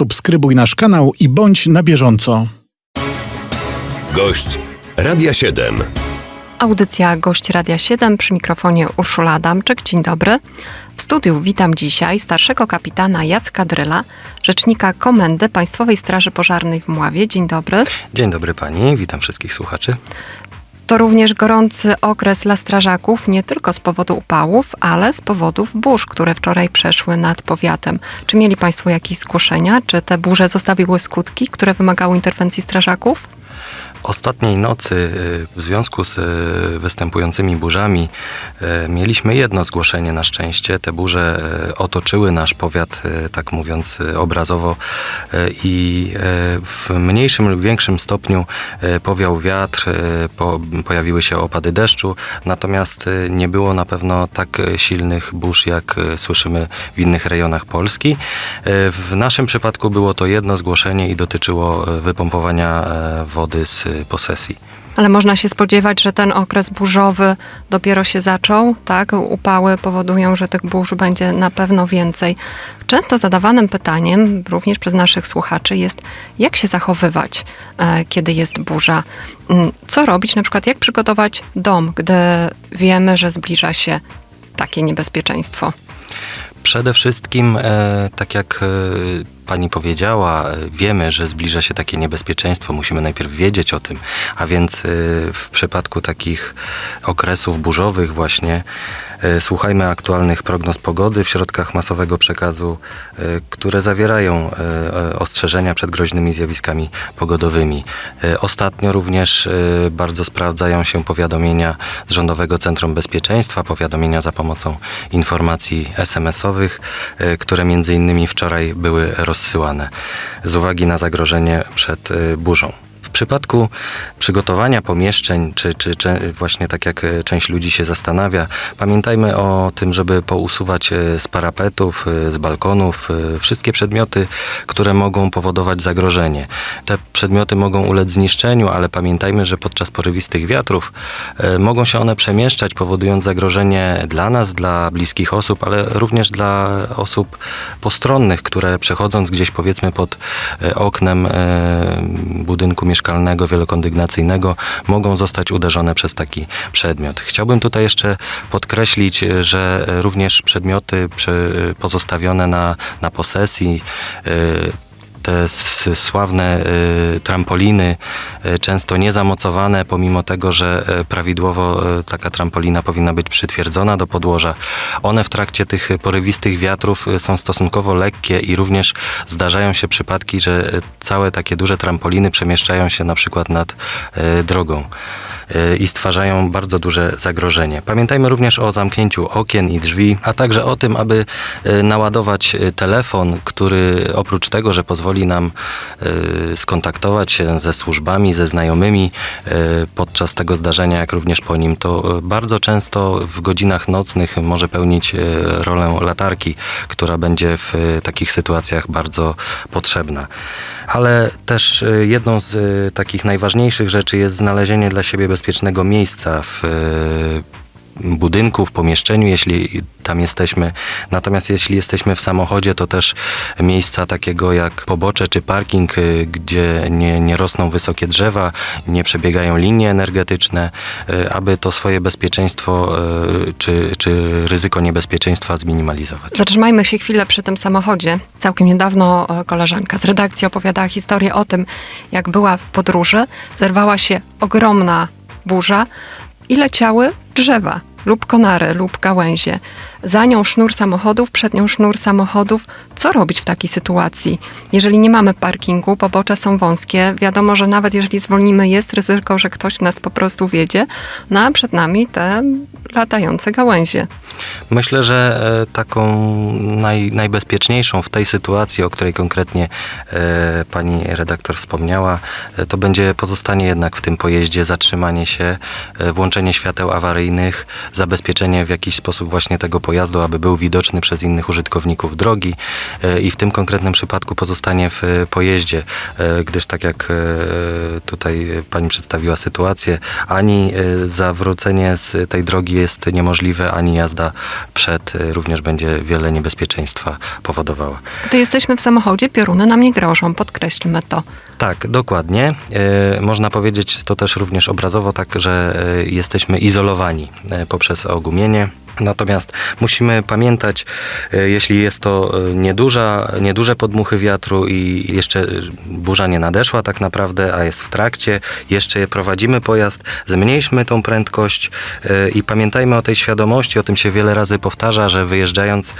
subskrybuj nasz kanał i bądź na bieżąco. Gość Radia 7. Audycja Gość Radia 7 przy mikrofonie Urszula Adamczyk. Dzień dobry. W studiu witam dzisiaj starszego kapitana Jacka Dryla, rzecznika Komendy Państwowej Straży Pożarnej w Mławie. Dzień dobry. Dzień dobry pani, witam wszystkich słuchaczy. To również gorący okres dla strażaków, nie tylko z powodu upałów, ale z powodów burz, które wczoraj przeszły nad powiatem. Czy mieli Państwo jakieś zgłoszenia? Czy te burze zostawiły skutki, które wymagały interwencji strażaków? Ostatniej nocy y, w związku z y, występującymi burzami y, mieliśmy jedno zgłoszenie na szczęście. Te burze otoczyły nasz powiat, tak mówiąc obrazowo i w mniejszym lub większym stopniu powiał wiatr, po, pojawiły się opady deszczu, natomiast nie było na pewno tak silnych burz, jak słyszymy w innych rejonach Polski. W naszym przypadku było to jedno zgłoszenie i dotyczyło wypompowania wody z posesji. Ale można się spodziewać, że ten okres burzowy dopiero się zaczął, tak? Upały powodują, że tych burz będzie na pewno więcej. Często zadawanym pytaniem, również przez naszych słuchaczy, jest, jak się zachowywać, e, kiedy jest burza? Mm, co robić, na przykład, jak przygotować dom, gdy wiemy, że zbliża się takie niebezpieczeństwo? Przede wszystkim, e, tak jak e, pani powiedziała, e, wiemy, że zbliża się takie niebezpieczeństwo, musimy najpierw wiedzieć o tym, a więc e, w przypadku takich okresów burzowych właśnie e, słuchajmy aktualnych prognoz pogody w środkach masowego przekazu, które zawierają ostrzeżenia przed groźnymi zjawiskami pogodowymi. Ostatnio również bardzo sprawdzają się powiadomienia z Rządowego Centrum Bezpieczeństwa, powiadomienia za pomocą informacji SMS-owych, które między innymi wczoraj były rozsyłane z uwagi na zagrożenie przed e, burzą. W przypadku przygotowania pomieszczeń, czy, czy, czy właśnie tak jak e, część ludzi się zastanawia, pamiętajmy o tym, żeby pousuwać e, z parapetów, e, z balkonów wszystkie przedmioty, które mogą powodować zagrożenie. Te przedmioty mogą ulec zniszczeniu, ale pamiętajmy, że podczas porywistych wiatrów mogą się one przemieszczać, powodując zagrożenie dla nas, dla bliskich osób, ale również dla osób postronnych, które przechodząc gdzieś powiedzmy pod oknem budynku mieszkalnego wielokondygnacyjnego mogą zostać uderzone przez taki przedmiot. Chciałbym tutaj jeszcze podkreślić, że również przedmioty pozostawione na, na posesji e, te sławne y, trampoliny, y, często niezamocowane, pomimo tego, że y, prawidłowo taka trampolina powinna być przytwierdzona do podłoża. One w trakcie tych porywistych wiatrów są stosunkowo lekkie i również zdarzają się przypadki, że całe takie duże trampoliny przemieszczają się na przykład nad drogą i stwarzają bardzo duże zagrożenie. Pamiętajmy również o zamknięciu okien i drzwi, a także o tym, aby naładować telefon, który oprócz tego, że pozwoli nam y, skontaktować się ze służbami, ze znajomymi y, podczas tego zdarzenia, jak również po nim, to y, bardzo często w godzinach nocnych może pełnić rolę latarki, która będzie w takich sytuacjach bardzo potrzebna. Ale też jedną z takich najważniejszych rzeczy jest znalezienie dla siebie bezpiecznego miejsca w budynku, w pomieszczeniu, jeśli tam jesteśmy. Natomiast jeśli jesteśmy w samochodzie, to też miejsca takiego jak pobocze czy parking, y, gdzie nie, nie rosną wysokie drzewa, nie przebiegają linie energetyczne, y, aby to swoje bezpieczeństwo y, czy, czy ryzyko niebezpieczeństwa zminimalizować. Zatrzymajmy się chwilę przy tym samochodzie. Całkiem niedawno e, koleżanka z redakcji opowiadała historię o tym, jak była w podróży, zerwała się ogromna burza i leciały drzewa lub konary lub gałęzie. Za nią sznur samochodów, przed nią sznur samochodów. Co robić w takiej sytuacji? Jeżeli nie mamy parkingu, pobocze są wąskie, wiadomo, że nawet jeżeli zwolnimy, jest ryzyko, że ktoś nas po prostu wiedzie, no a przed nami te latające gałęzie. Myślę, że e, taką naj, najbezpieczniejszą w tej sytuacji, o której konkretnie e, pani redaktor wspomniała, e, to będzie pozostanie jednak w tym pojeździe, zatrzymanie się, e, włączenie świateł awaryjnych, zabezpieczenie w jakiś sposób właśnie tego pojazdu, aby był widoczny przez innych użytkowników drogi e, i w tym konkretnym przypadku pozostanie w e, pojeździe, e, gdyż tak jak tutaj pani przedstawiła sytuację, ani zawrócenie z tej drogi jest niemożliwe, ani jazda przed również będzie wiele niebezpieczeństwa powodowała. Gdy jesteśmy w samochodzie, pioruny nam nie grożą, podkreślmy to. Tak, dokładnie. Można powiedzieć to też również obrazowo tak, że jesteśmy izolowani poprzez ogumienie. Natomiast musimy pamiętać, e, jeśli jest to e, nieduża, nieduże podmuchy wiatru i jeszcze e, burza nie nadeszła tak naprawdę, a jest w trakcie, jeszcze prowadzimy pojazd, zmniejszmy tą prędkość i pamiętajmy o tej świadomości, o tym się wiele razy powtarza, że wyjeżdżając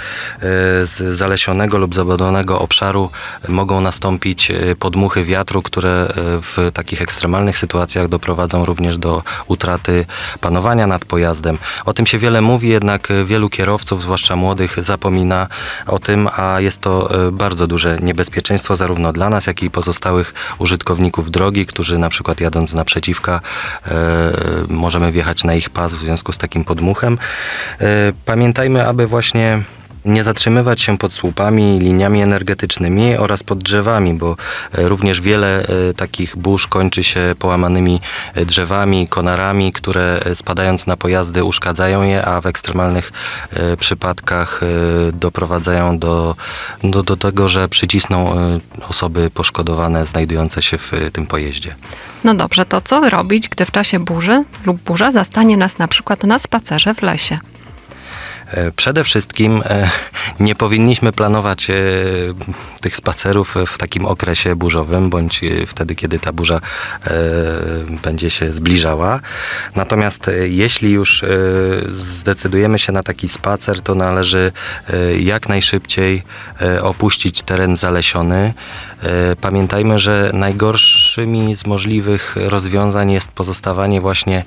z zalesionego lub zabudzonego obszaru mogą nastąpić podmuchy wiatru, które w takich ekstremalnych sytuacjach doprowadzą również do utraty panowania nad pojazdem. O tym się wiele mówi, jednak wielu kierowców, zwłaszcza młodych, zapomina o tym, a jest to e, bardzo duże niebezpieczeństwo zarówno dla nas, jak i pozostałych użytkowników drogi, którzy na przykład jadąc naprzeciwka e, możemy wjechać na ich pas w związku z takim podmuchem. E, Pamiętajmy, aby właśnie nie zatrzymywać się pod słupami, liniami energetycznymi oraz pod drzewami, bo e, również wiele e, takich burz kończy się połamanymi e, drzewami, konarami, które spadając na pojazdy uszkadzają je, a w ekstremalnych przypadkach doprowadzają do, do, do tego, że przycisną osoby poszkodowane znajdujące się w tym pojeździe. No dobrze, to co robić, gdy w czasie burzy lub burza zastanie nas na przykład na spacerze w lesie? E, Przede wszystkim e, nie powinniśmy planować e, tych spacerów w takim okresie burzowym, bądź wtedy, kiedy ta burza będzie się zbliżała. Natomiast jeśli już zdecydujemy się na taki spacer, to należy jak najszybciej opuścić teren zalesiony. Pamiętajmy, że najgorszymi z możliwych rozwiązań jest pozostawanie właśnie,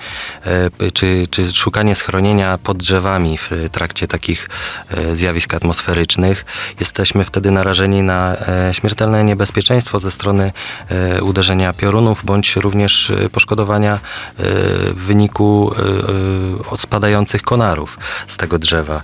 czy, czy szukanie schronienia pod drzewami w trakcie takich e, zjawisk atmosferycznych. Jesteśmy wtedy narażeni na e, śmiertelne niebezpieczeństwo ze strony e, uderzenia piorunów, bądź również poszkodowania w wyniku spadających konarów z tego drzewa.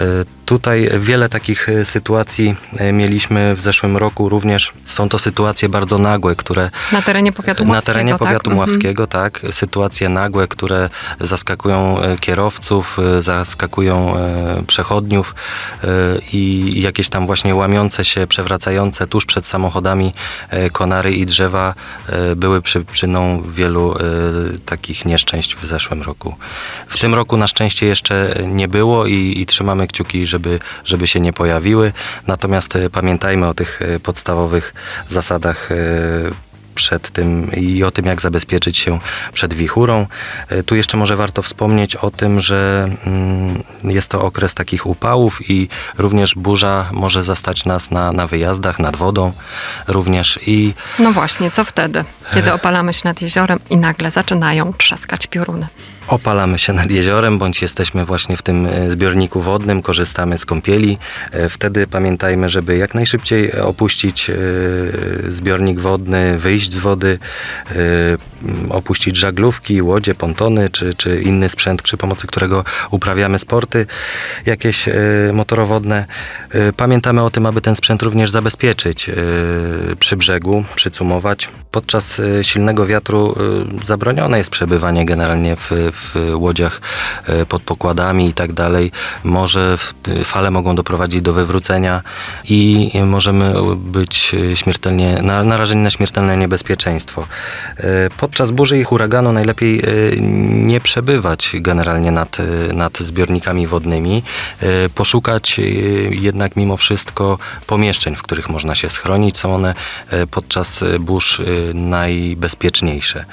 E, Tutaj wiele takich e, sytuacji e, mieliśmy w zeszłym roku również. Są to sytuacje bardzo nagłe, które Na terenie powiatu na Mławskiego, terenie tak? powiatu Mhm. Mławskiego, tak. Sytuacje nagłe, które zaskakują kierowców, zaskakują przechodniów i jakieś tam właśnie łamiące się, przewracające tuż przed samochodami konary i drzewa były przyczyną wielu takich nieszczęść w zeszłym roku. W tym roku na szczęście jeszcze nie było i, i trzymamy kciuki, żeby, żeby się nie pojawiły. Natomiast e, pamiętajmy o tych e, podstawowych zasadach e, przed tym i o tym, jak zabezpieczyć się przed wichurą. Tu jeszcze może warto wspomnieć o tym, że mm, jest to okres takich upałów i również burza może zastać nas na, na wyjazdach, nad wodą również i No właśnie, co wtedy, kiedy opalamy się nad jeziorem i nagle zaczynają trzaskać pioruny? Opalamy się nad jeziorem, bądź jesteśmy właśnie w tym e, zbiorniku wodnym, korzystamy z kąpieli. E, Wtedy pamiętajmy, żeby jak najszybciej opuścić e, zbiornik wodny, wyjść z wody, opuścić żaglówki, łodzie, pontony czy, czy inny sprzęt, przy pomocy którego uprawiamy sporty jakieś motorowodne. Pamiętamy o tym, aby ten sprzęt również zabezpieczyć przy brzegu, przycumować. Podczas silnego wiatru zabronione jest przebywanie generalnie w, w łodziach e, pod pokładami i tak dalej. Może w- fale mogą doprowadzić do wywrócenia i możemy być e, śmiertelnie, na- narażeni na śmiertelne niebezpieczeństwo. E, Podczas burzy i huraganu najlepiej e, nie przebywać generalnie nad, e, nad zbiornikami wodnymi, e, poszukać e, jednak mimo wszystko pomieszczeń, w których można się schronić. Są one e, podczas e, burz e, najbezpieczniejsze.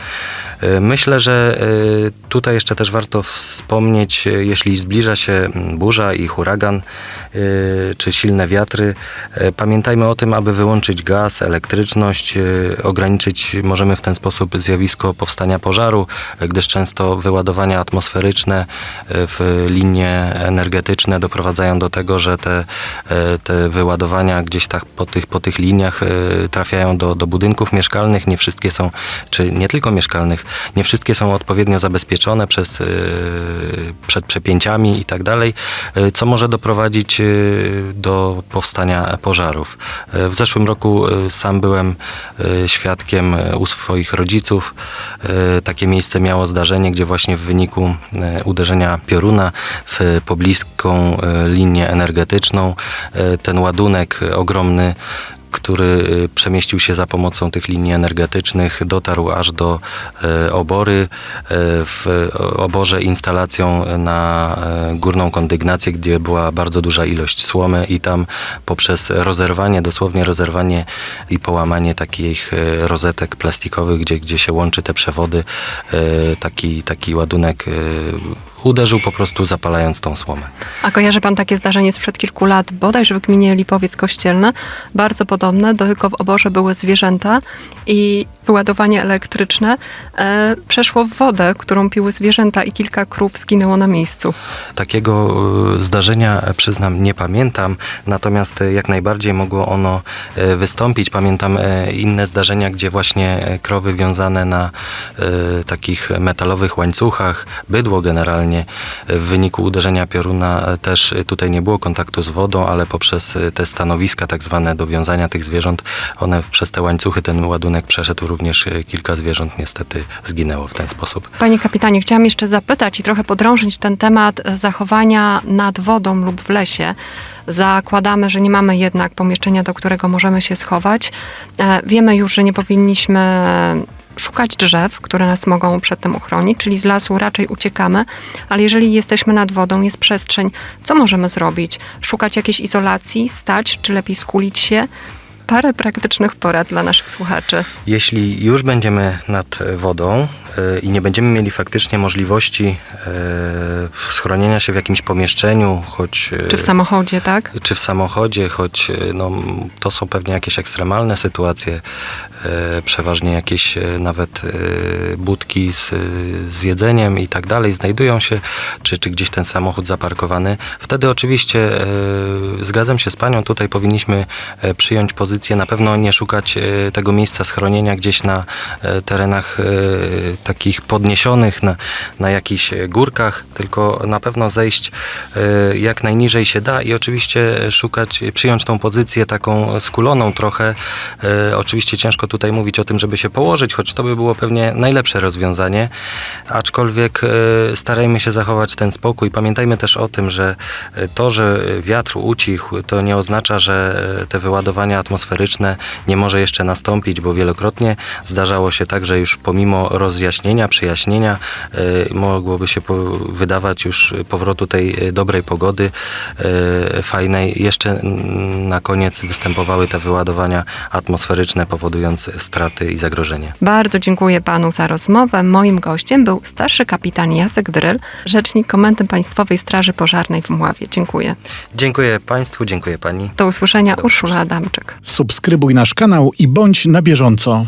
E, Myślę, że e, tutaj jeszcze też warto wspomnieć, e, jeśli zbliża się burza i huragan, czy silne wiatry, e, pamiętajmy o tym, aby wyłączyć gaz, elektryczność, e, ograniczyć możemy w ten sposób zjawisko powstania pożaru, gdyż często wyładowania atmosferyczne w linie energetyczne doprowadzają do tego, że te, te wyładowania gdzieś tak po tych, po tych liniach trafiają do, do budynków mieszkalnych. Nie wszystkie są, czy nie tylko mieszkalnych, nie wszystkie są odpowiednio zabezpieczone przez, przed przepięciami i tak dalej, co może doprowadzić do powstania pożarów. Y, W zeszłym roku y, sam byłem y, świadkiem u swoich rodziców. Takie miejsce miało zdarzenie, gdzie właśnie w wyniku uderzenia pioruna w pobliską linię energetyczną ten ładunek ogromny który y, przemieścił się za pomocą tych linii energetycznych, dotarł aż do e, obory. E, W oborze instalacją na górną kondygnację, gdzie była bardzo duża ilość słomy i tam poprzez rozerwanie, dosłownie rozerwanie i połamanie takich rozetek plastikowych, gdzie, gdzie się łączy te przewody, taki, taki ładunek uderzył po prostu zapalając tą słomę. A kojarzy pan takie zdarzenie sprzed kilku lat, bodajże w gminie Lipowiec Kościelny, bardzo podobne, tylko w oborze były zwierzęta i wyładowanie elektryczne e, przeszło w wodę, którą piły zwierzęta i kilka krów zginęło na miejscu. Takiego e, zdarzenia, e, przyznam, nie pamiętam, natomiast e, jak najbardziej mogło ono wystąpić. Pamiętam inne zdarzenia, gdzie właśnie krowy wiązane na takich metalowych łańcuchach, bydło generalnie, w wyniku uderzenia pioruna też tutaj nie było kontaktu z wodą, ale poprzez te stanowiska tak zwane do wiązania tych zwierząt, one przez te łańcuchy ten ładunek przeszedł również e, kilka zwierząt niestety zginęło w ten sposób. Panie kapitanie, chciałam jeszcze zapytać i trochę podrążyć ten temat zachowania nad wodą lub w lesie. Zakładamy, że nie mamy jednak pomieszczenia, do którego możemy się schować. E, Wiemy już, że nie powinniśmy szukać drzew, które nas mogą przed tym uchronić, czyli z lasu raczej uciekamy, ale jeżeli jesteśmy nad wodą, jest przestrzeń, co możemy zrobić? Szukać jakiejś izolacji, stać, czy lepiej skulić się? Parę praktycznych porad dla naszych słuchaczy. Jeśli już będziemy nad wodą i nie będziemy mieli faktycznie możliwości e, schronienia się w jakimś pomieszczeniu, choć e, Czy w samochodzie, tak? czy w samochodzie, choć e, no, to są pewnie jakieś ekstremalne sytuacje, e, przeważnie jakieś e, nawet e, budki z, z jedzeniem i tak dalej znajdują się, czy, czy gdzieś ten samochód zaparkowany. Wtedy oczywiście e, zgadzam się z panią, tutaj powinniśmy e, przyjąć pozycję, na pewno nie szukać e, tego miejsca schronienia gdzieś na e, terenach e, takich podniesionych, na, na jakichś e, górkach, tylko na pewno zejść e, jak najniżej się da i oczywiście szukać, przyjąć tą pozycję taką skuloną trochę. E, Oczywiście ciężko tutaj mówić o tym, żeby się położyć, choć to by było pewnie najlepsze rozwiązanie, aczkolwiek e, starajmy się zachować ten spokój. Pamiętajmy też o tym, że e, to, że wiatr ucichł, to nie oznacza, że e, te wyładowania atmosferyczne nie może jeszcze nastąpić, bo wielokrotnie zdarzało się tak, że już pomimo rozjaśnienia, przyjaśnienia e, mogłoby się wydawać już powrotu tej e, dobrej pogody e, fajnej. Jeszcze na koniec występowały te wyładowania atmosferyczne powodujące straty i zagrożenie. Bardzo dziękuję panu za rozmowę. Moim gościem był starszy kapitan Jacek Dryl, rzecznik Komendy Państwowej Straży Pożarnej w Mławie. Dziękuję. Dziękuję Państwu, dziękuję Pani. Do usłyszenia. Do Urszula Adamczyk. Subskrybuj nasz kanał i bądź na bieżąco.